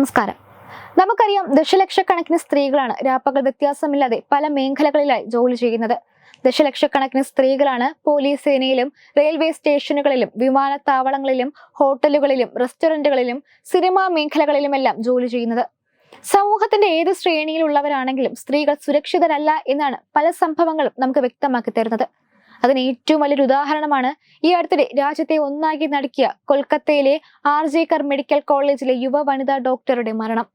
നമസ്കാരം. നമുക്കറിയാം ദശലക്ഷക്കണക്കിന് സ്ത്രീകളാണ് രാപ്പകൽ വ്യത്യാസമില്ലാതെ പല മേഖലകളിലായി ജോലി ചെയ്യുന്നത്. ദശലക്ഷക്കണക്കിന് സ്ത്രീകളാണ് പോലീസ് സേനയിലും റെയിൽവേ സ്റ്റേഷനുകളിലും വിമാനത്താവളങ്ങളിലും ഹോട്ടലുകളിലും റെസ്റ്റോറന്റുകളിലും സിനിമാ മേഖലകളിലുമെല്ലാം ജോലി ചെയ്യുന്നത്. സമൂഹത്തിന്റെ ഏത് ശ്രേണിയിലുള്ളവരാണെങ്കിലും സ്ത്രീകൾ സുരക്ഷിതരല്ല എന്നാണ് പല സംഭവങ്ങളും നമുക്ക് വ്യക്തമാക്കി തരുന്നത്. അതിന് ഏറ്റവും വലിയൊരു ഉദാഹരണമാണ് ഈ അടുത്തിടെ രാജ്യത്തെ ഒന്നാക്കി നടക്കിയ കൊൽക്കത്തയിലെ ആർ ജെ കർ മെഡിക്കൽ കോളേജിലെ യുവ വനിതാ ഡോക്ടറുടെ മരണം.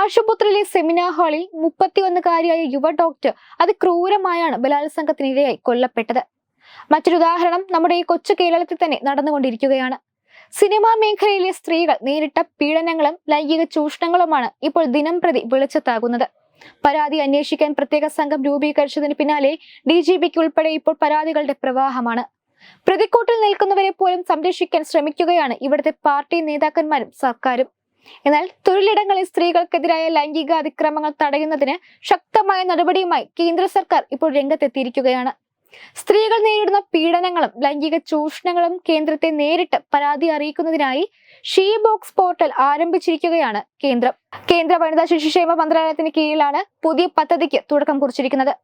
ആശുപത്രിയിലെ സെമിനാർ ഹാളിൽ മുപ്പത്തിയൊന്നുകാരിയായ യുവ ഡോക്ടർ അത് അതിക്രൂരമായാണ് ബലാത്സംഗത്തിനിരയായി കൊല്ലപ്പെട്ടത്. മറ്റൊരു ഉദാഹരണം നമ്മുടെ ഈ കൊച്ചു കേരളത്തിൽ തന്നെ നടന്നുകൊണ്ടിരിക്കുകയാണ്. സിനിമാ മേഖലയിലെ സ്ത്രീകൾ നേരിട്ട പീഡനങ്ങളും ലൈംഗിക ചൂഷണങ്ങളുമാണ് ഇപ്പോൾ ദിനം പ്രതി വെളിച്ചത്താകുന്നത്. പരാതി അന്വേഷിക്കാൻ പ്രത്യേക സംഘം രൂപീകരിച്ചതിന് പിന്നാലെ ഡി ജി പിക്ക് ഉൾപ്പെടെ ഇപ്പോൾ പരാതികളുടെ പ്രവാഹമാണ്. പ്രതിക്കൂട്ടിൽ നിൽക്കുന്നവരെ പോലും സംരക്ഷിക്കാൻ ശ്രമിക്കുകയാണ് ഇവിടുത്തെ പാർട്ടി നേതാക്കന്മാരും സർക്കാരും. എന്നാൽ തൊഴിലിടങ്ങളിൽ സ്ത്രീകൾക്കെതിരായ ലൈംഗിക അതിക്രമങ്ങൾ തടയുന്നതിന് ശക്തമായ നടപടിയുമായി കേന്ദ്ര സർക്കാർ ഇപ്പോൾ രംഗത്തെത്തിയിരിക്കുകയാണ്. സ്ത്രീകൾ നേരിടുന്ന പീഡനങ്ങളും ലൈംഗിക ചൂഷണങ്ങളും കേന്ദ്രത്തെ നേരിട്ട് പരാതി അറിയിക്കുന്നതിനായി ഷീ ബോക്സ് പോർട്ടൽ ആരംഭിച്ചിരിക്കുകയാണ് കേന്ദ്രം. കേന്ദ്ര വനിതാ ശിശുക്ഷേമ മന്ത്രാലയത്തിന് കീഴിലാണ് പുതിയ പദ്ധതിക്ക് തുടക്കം കുറിച്ചിരിക്കുന്നത്.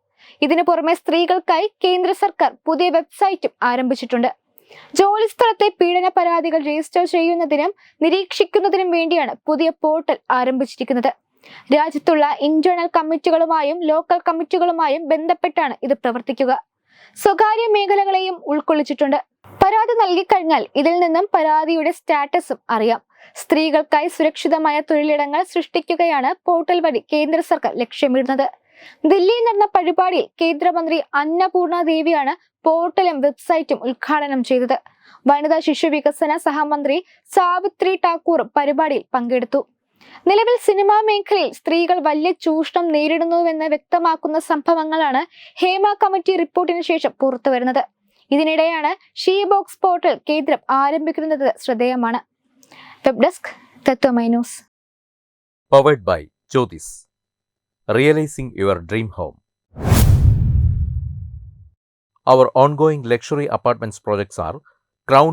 ഇതിനു പുറമെ സ്ത്രീകൾക്കായി കേന്ദ്ര സർക്കാർ പുതിയ വെബ്സൈറ്റും ആരംഭിച്ചിട്ടുണ്ട്. ജോലിസ്ഥലത്തെ പീഡന പരാതികൾ രജിസ്റ്റർ ചെയ്യുന്നതിനും നിരീക്ഷിക്കുന്നതിനും വേണ്ടിയാണ് പുതിയ പോർട്ടൽ ആരംഭിച്ചിരിക്കുന്നത്. രാജ്യത്തുള്ള ഇന്റേണൽ കമ്മിറ്റികളുമായും ലോക്കൽ കമ്മിറ്റികളുമായും ബന്ധപ്പെട്ടാണ് ഇത് പ്രവർത്തിക്കുക. സ്വകാര്യ മേഖലകളെയും ഉൾക്കൊള്ളിച്ചിട്ടുണ്ട്. പരാതി നൽകിക്കഴിഞ്ഞാൽ ഇതിൽ നിന്നും പരാതിയുടെ സ്റ്റാറ്റസും അറിയാം. സ്ത്രീകൾക്കായി സുരക്ഷിതമായ തൊഴിലിടങ്ങൾ സൃഷ്ടിക്കുകയാണ് പോർട്ടൽ വഴി കേന്ദ്ര സർക്കാർ ലക്ഷ്യമിടുന്നത്. ദില്ലിയിൽ നടന്ന പരിപാടിയിൽ കേന്ദ്രമന്ത്രി അന്നപൂർണ ദേവിയാണ് പോർട്ടലും വെബ്സൈറ്റും ഉദ്ഘാടനം ചെയ്തത്. വനിതാ ശിശു വികസന സഹമന്ത്രി സാവിത്രി ഠാക്കൂർ പരിപാടിയിൽ പങ്കെടുത്തു. നിലവിൽ സിനിമാ മേഖലയിൽ സ്ത്രീകൾ വലിയ ചൂഷണം നേരിടുന്നുവെന്ന് വ്യക്തമാക്കുന്ന സംഭവങ്ങളാണ് ഹേമ കമ്മിറ്റി റിപ്പോർട്ടിന് ശേഷം പുറത്തുവരുന്നത്. ഇതിനിടെയാണ് ഷീ ബോക്സ് പോർട്ടൽ കേന്ദ്രം ആരംഭിക്കുന്നത് ശ്രദ്ധേയമാണ്. Web desk Tatwamayi powered by Jyothis realising your dream home Our ongoing luxury apartments projects are Crown